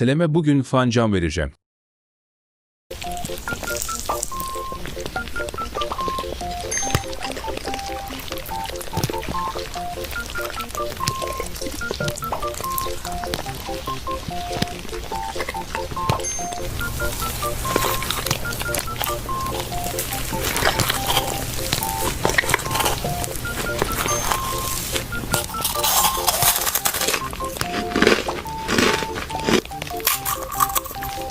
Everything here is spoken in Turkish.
Selem'e bugün fancan vereceğim.